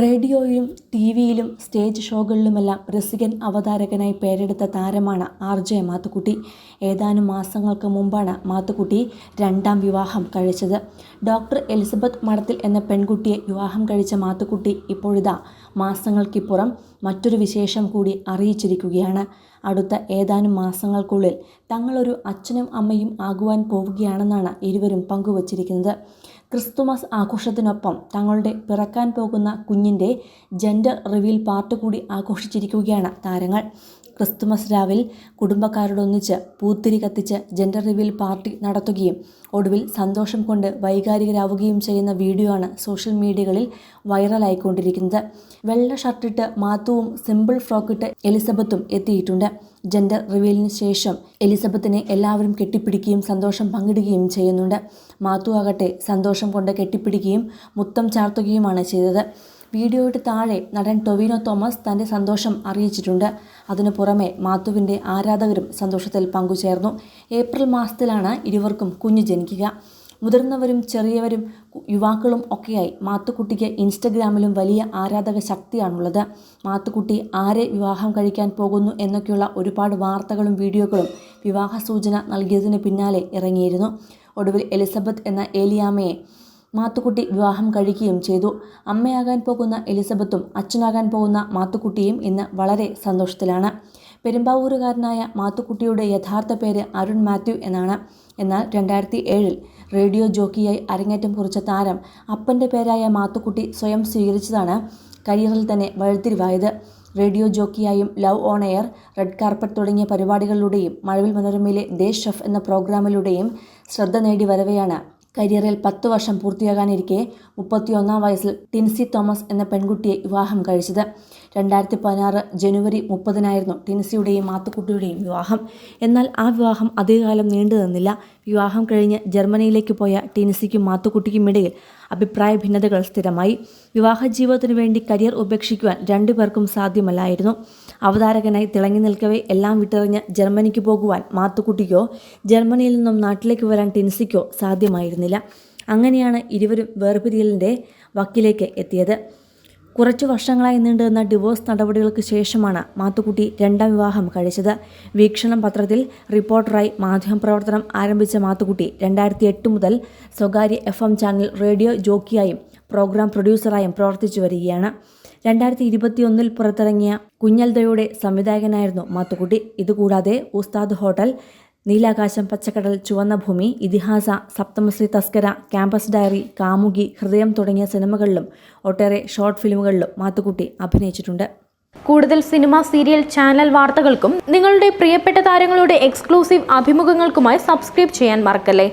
റേഡിയോയിലും T വിയിലും stage ഷോകളിലുമെല്ലാം Rasikan അവതാരകനായി പേരെടുത്ത താരമാണ് R J Mathukutty. ഏതാനും മാസങ്ങൾക്ക് മുമ്പാണ് മാത്തുക്കുട്ടി രണ്ടാം വിവാഹം കഴിച്ചത്. ഡോക്ടർ എലിസബത്ത് മഠത്തിൽ എന്ന പെൺകുട്ടിയെ വിവാഹം കഴിച്ച മാത്തുക്കുട്ടി ഇപ്പോഴിതാ മാസങ്ങൾക്കിപ്പുറം മറ്റൊരു വിശേഷം കൂടി അറിയിച്ചിരിക്കുകയാണ്. അടുത്ത ഏതാനും മാസങ്ങൾക്കുള്ളിൽ തങ്ങളൊരു അച്ഛനും അമ്മയും ആകുവാൻ പോവുകയാണെന്നാണ് ഇരുവരും പങ്കുവച്ചിരിക്കുന്നത്. ക്രിസ്തുമസ് ആഘോഷത്തിനൊപ്പം തങ്ങളുടെ പിറക്കാൻ പോകുന്ന കുഞ്ഞിന്റെ ജെൻഡർ റിവീൽ പാർട്ട് കൂടി ആഘോഷിച്ചിരിക്കുകയാണ് താരങ്ങൾ. ക്രിസ്തുമസ് രാവിൽ കുടുംബക്കാരോടൊന്നിച്ച് പൂത്തിരി കത്തിച്ച് ജെൻഡർ റിവീൽ പാർട്ടി നടത്തുകയും ഒടുവിൽ സന്തോഷം കൊണ്ട് വൈകാരികരാവുകയും ചെയ്യുന്ന വീഡിയോ ആണ് സോഷ്യൽ മീഡിയകളിൽ വൈറലായിക്കൊണ്ടിരിക്കുന്നത് വെള്ള ഷർട്ടിട്ട് മാത്തുവും സിമ്പിൾ ഫ്രോക്കിട്ട് എലിസബത്തും എത്തിയിട്ടുണ്ട്. ജെൻഡർ റിവീലിന് ശേഷം എലിസബത്തിനെ എല്ലാവരും കെട്ടിപ്പിടിക്കുകയും സന്തോഷം പങ്കിടുകയും ചെയ്യുന്നുണ്ട്. മാത്തു ആകട്ടെ സന്തോഷം കൊണ്ട് കെട്ടിപ്പിടിക്കുകയും മുത്തം ചാർത്തുകയുമാണ് ചെയ്തത്. വീഡിയോയുടെ താഴെ നടൻ ടൊവിനോ തോമസ് തന്റെ സന്തോഷം അറിയിച്ചിട്ടുണ്ട്. അതിനു പുറമെ മാത്തുവിന്റെ ആരാധകരും സന്തോഷത്തിൽ പങ്കുചേർന്നു. ഏപ്രിൽ മാസത്തിലാണ് ഇരുവർക്കും കുഞ്ഞു ജനിക്കുക. മുതിർന്നവരും ചെറിയവരും യുവാക്കളും ഒക്കെയായി മാത്തുക്കുട്ടിക്ക് ഇൻസ്റ്റഗ്രാമിലും വലിയ ആരാധക ശക്തിയാണുള്ളത്. മാത്തുക്കുട്ടി ആരെ വിവാഹം കഴിക്കാൻ പോകുന്നു എന്നൊക്കെയുള്ള ഒരുപാട് വാർത്തകളും വീഡിയോകളും വിവാഹ സൂചന നൽകിയതിന് പിന്നാലെ ഇറങ്ങിയിരുന്നു. ഒടുവിൽ എലിസബത്ത് എന്ന ഏലിയാമ്മയെ മാത്തുക്കുട്ടി വിവാഹം കഴിക്കുകയും ചെയ്തു. അമ്മയാകാൻ പോകുന്ന എലിസബത്തും അച്ഛനാകാൻ പോകുന്ന മാത്തുക്കുട്ടിയും ഇന്ന് വളരെ സന്തോഷത്തിലാണ്. പെരുമ്പാവൂരുകാരനായ മാത്തുക്കുട്ടിയുടെ യഥാർത്ഥ പേര് അരുൺ മാത്യു എന്നാണ്. എന്നാൽ രണ്ടായിരത്തി ഏഴിൽ റേഡിയോ ജോക്കിയായി അരങ്ങേറ്റം കുറിച്ച താരം അപ്പന്റെ പേരായ മാത്തുക്കുട്ടി സ്വയം സ്വീകരിച്ചതാണ് കരിയറിൽ തന്നെ വഴിത്തിരിവായത്. Radio ജോക്കിയായും love on air red carpet തുടങ്ങിയ പരിപാടികളിലൂടെയും മഴവിൽ മനോരമയിലെ ദേശ് ഷെഫ് എന്ന പ്രോഗ്രാമിലൂടെയും ശ്രദ്ധ നേടി വരവെയാണ് കരിയറിൽ പത്തു വർഷം പൂർത്തിയാകാനിരിക്കെ മുപ്പത്തിയൊന്നാം വയസ്സിൽ ടിൻസി തോമസ് എന്ന പെൺകുട്ടിയെ വിവാഹം കഴിച്ചത്. രണ്ടായിരത്തി പതിനാറ് ജനുവരി മുപ്പതിനായിരുന്നു ടിൻസിയുടെയും മാത്തുക്കുട്ടിയുടെയും വിവാഹം. എന്നാൽ ആ വിവാഹം അധികകാലം നീണ്ടു നിന്നില്ല വിവാഹം കഴിഞ്ഞ് ജർമ്മനിയിലേക്ക് പോയ ടിൻസിക്കും മാത്തുക്കുട്ടിക്കും ഇടയിൽ അഭിപ്രായ ഭിന്നതകൾ സ്ഥിരമായി. വിവാഹ ജീവിതത്തിനു വേണ്ടി കരിയർ ഉപേക്ഷിക്കുവാൻ രണ്ടുപേർക്കും സാധ്യമല്ലായിരുന്നു. അവതാരകനായി തിളങ്ങി നിൽക്കവേ എല്ലാം വിട്ടെറിഞ്ഞ് ജർമ്മനിക്ക് പോകുവാൻ മാത്തുക്കുട്ടിക്കോ ജർമ്മനിയിൽ നിന്നും നാട്ടിലേക്ക് വരാൻ ടിൻസിക്കോ സാധ്യമായിരുന്നില്ല. അങ്ങനെയാണ് ഇരുവരും വേർപിരിയലിന്റെ വക്കിലേക്ക് എത്തിയത്. കുറച്ചു വർഷങ്ങളായി നീണ്ടുനിന്ന ഡിവോഴ്സ് നടപടികൾക്ക് ശേഷമാണ് മാത്തുക്കുട്ടി രണ്ടാം വിവാഹം കഴിച്ചത്. വീക്ഷണം പത്രത്തിൽ റിപ്പോർട്ടറായി മാധ്യമപ്രവർത്തനം ആരംഭിച്ച മാത്തുക്കുട്ടി രണ്ടായിരത്തി എട്ട് മുതൽ സ്വകാര്യ എഫ് എം ചാനൽ റേഡിയോ ജോക്കിയായും പ്രോഗ്രാം പ്രൊഡ്യൂസറായും പ്രവർത്തിച്ചു വരികയാണ്. രണ്ടായിരത്തി ഇരുപത്തിയൊന്നിൽ പുറത്തിറങ്ങിയ കുഞ്ഞൽദയുടെ സംവിധായകനായിരുന്നു മാത്തുക്കുട്ടി. ഇതുകൂടാതെ ഉസ്താദ് ഹോട്ടൽ നീലാകാശം പച്ചക്കടൽ ചുവന്ന ഭൂമി ഇതിഹാസ സപ്തമശ്രീ തസ്കര ക്യാമ്പസ് ഡയറി കാമുകി ഹൃദയം തുടങ്ങിയ സിനിമകളിലും ഒട്ടേറെ ഷോർട്ട് ഫിലിമുകളിലും മാത്തുക്കുട്ടി അഭിനയിച്ചിട്ടുണ്ട്. കൂടുതൽ സിനിമ സീരിയൽ ചാനൽ വാർത്തകൾക്കും നിങ്ങളുടെ പ്രിയപ്പെട്ട താരങ്ങളുടെ എക്സ്ക്ലൂസീവ് അഭിമുഖങ്ങൾക്കുമായി സബ്സ്ക്രൈബ് ചെയ്യാൻ മറക്കല്ലേ?